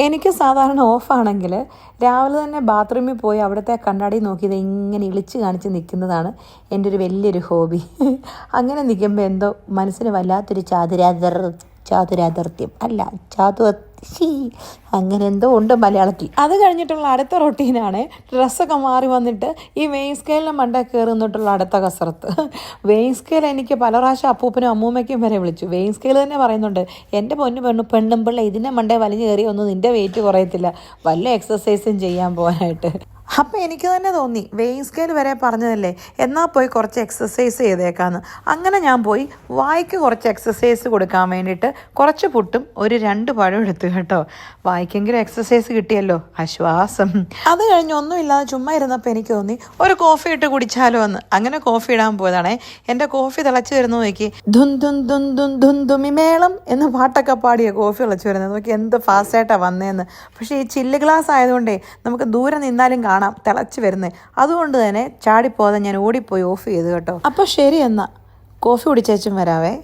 എനിക്ക് സാധാരണ ഓഫാണെങ്കിൽ രാവിലെ തന്നെ ബാത്റൂമിൽ പോയി അവിടുത്തെ കണ്ണാടി നോക്കി ഇത് ഇങ്ങനെ ഇളിച്ച് കാണിച്ച് നിൽക്കുന്നതാണ് എന്റെ ഒരു വലിയൊരു ഹോബി. അങ്ങനെ നിൽക്കുമ്പോൾ എന്തോ മനസ്സിന് വല്ലാത്തൊരു ചാതുരാതർ ചാതുരാതർത്യം അല്ല ചാതു അങ്ങനെ എന്തോ ഉണ്ട് മലയാളത്തിൽ. അത് കഴിഞ്ഞിട്ടുള്ള അടുത്ത റൊട്ടീനാണ് ഡ്രസ്സൊക്കെ മാറി വന്നിട്ട് ഈ വെയിൻ സ്കെയിലിന് മണ്ട കയറുന്നിട്ടുള്ള അടുത്ത കസരത്ത് വെയിൻ സ്കെയിൽ എനിക്ക് പല പ്രാവശ്യം അപ്പൂപ്പനും അമ്മൂമ്മയ്ക്കും വരെ വിളിച്ചു. വെയിൻ സ്കെയിൽ തന്നെ പറയുന്നുണ്ട് എന്റെ പൊന്നു പെണ്ണു പെണ്ണും പിള്ള ഇതിന്റെ മണ്ടേ വലിഞ്ഞു കയറി ഒന്നും നിന്റെ വെയിറ്റ് കുറയത്തില്ല. വല്ല എക്സസൈസും ചെയ്യാൻ പോകാനായിട്ട്. അപ്പം എനിക്ക് തന്നെ തോന്നി വെയിങ് സ്കെയിൽ വരെ പറഞ്ഞതല്ലേ എന്നാൽ പോയി കുറച്ച് എക്സസൈസ് ചെയ്തേക്കാന്ന്. അങ്ങനെ ഞാൻ പോയി വായിക്ക് കുറച്ച് എക്സസൈസ് കൊടുക്കാൻ വേണ്ടിയിട്ട് കുറച്ച് പുട്ടും ഒരു രണ്ട് പഴം എടുത്തു കേട്ടോ. വായിക്കെങ്കിലും എക്സസൈസ് കിട്ടിയല്ലോ ആശ്വാസം അത് കഴിഞ്ഞ് ഒന്നുമില്ലാതെ ചുമ്മാ ഇരുന്നപ്പോൾ എനിക്ക് തോന്നി ഒരു കോഫി ഇട്ട് കുടിച്ചാലോ എന്ന്. അങ്ങനെ കോഫി ഇടാൻ പോയതാണേ. എന്റെ കോഫി തിളച്ച് വരുന്ന നോക്കി. ധുൻ ധുൻ ധുൻ ധുൻ ധുൻ ധുമി മേളം എന്ന് പാട്ടൊക്കെ പാടിയ കോഫി തിളച്ച് വരുന്നത്. നോക്കി എന്ത് ഫാസ്റ്റായിട്ടാണ് വന്നതെന്ന് പക്ഷേ ഈ ചില്ല് ഗ്ലാസ് ആയതുകൊണ്ടേ നമുക്ക് ദൂരെ നിന്നാലും കാണാം തിളച്ച് വരുന്നത് അതുകൊണ്ട് തന്നെ ചാടിപ്പോകാതെ ഞാൻ ഓടിപ്പോയി ഓഫ് ചെയ്തു കേട്ടോ. അപ്പോൾ ശരി എന്നാൽ കോഫി കുടിച്ചേച്ചും വരാവേ.